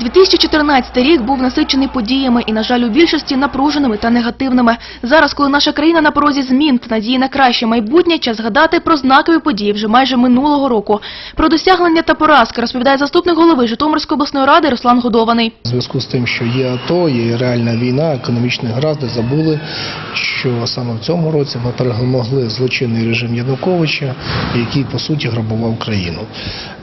2014 рік був насичений подіями і, на жаль, у більшості напруженими та негативними. Зараз, коли наша країна на порозі змін та надії на краще майбутнє, час згадати про знакові події вже майже минулого року. Про досягнення та поразки розповідає заступник голови Житомирської обласної ради Руслан Годований. В зв'язку з тим, що є АТО, є реальна війна, економічні гразди, забули, що саме в цьому році ми перемогли злочинний режим Януковича, який по суті грабував країну.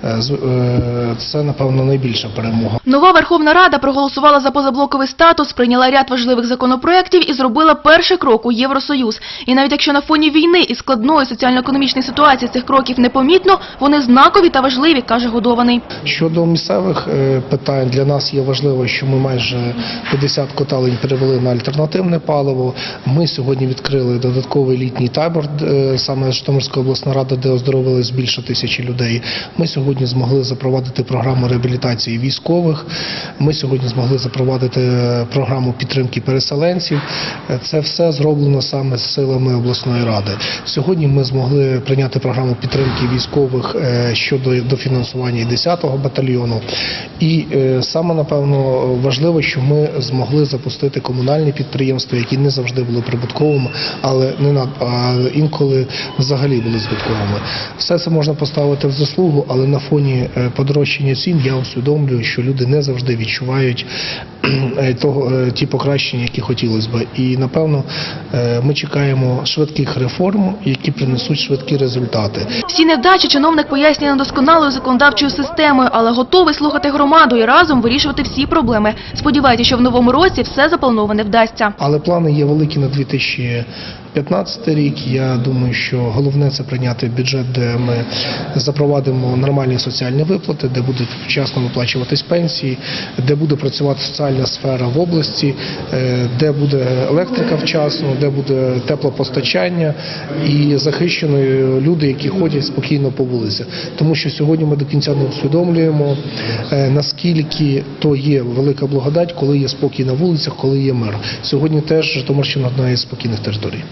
Е, е, Це, напевно, найбільша перемога. Нова Верховна Рада проголосувала за позаблоковий статус, прийняла ряд важливих законопроєктів і зробила перший крок у Євросоюз. І навіть якщо на фоні війни і складної соціально-економічної ситуації цих кроків непомітно, вони знакові та важливі, каже Годований. Щодо місцевих е, питань, для нас є важливо, що ми майже 50 котелень перевели на альтернативне паливо. Ми сьогодні відкрили додатковий літній табор, е, саме Житомирська обласна рада, де оздоровились більше тисячі людей. Ми сьогодні змогли запровадити програму реабілітації військових. Ми сьогодні змогли запровадити е, програму підтримки переселенців. Е, Це все зроблено саме з силами обласної ради. Сьогодні ми змогли прийняти програму підтримки військових е, щодо дофінансування 10-го батальйону. І саме напевно важливо, що ми змогли запустити комунальні підприємства, які не завжди були прибутковими, але не на інколи взагалі були збитковими. Все це можна поставити в заслугу, але на фоні подорожчання цін я усвідомлюю, що люди не завжди відчувають е, того е, ті покращення, які хотілося б. І напевно е, ми чекаємо швидких реформ, які принесуть швидкі результати. Всі невдачі чиновник пояснює недосконалою законодавчою системою, але готовий слухати громаду і разом вирішувати всі проблеми. Сподівається, що в новому році все заплановане вдасться. Але плани є великі на 2015 рік. Я думаю, що головне це прийняти бюджет, де ми запровадимо нормальні соціальні виплати, де будуть вчасно виплачуватись пенсії, де буде працювати соціальна сфера в області, е, де буде електрика вчасно, де буде теплопостачання і захищені люди, які ходять спокійно по вулицях. Тому що сьогодні ми до кінця не усвідомлюємо е, наскільки то є велика благодать, коли є спокій на вулицях, коли є мир. Сьогодні теж Житомирщина одна із спокійних територій.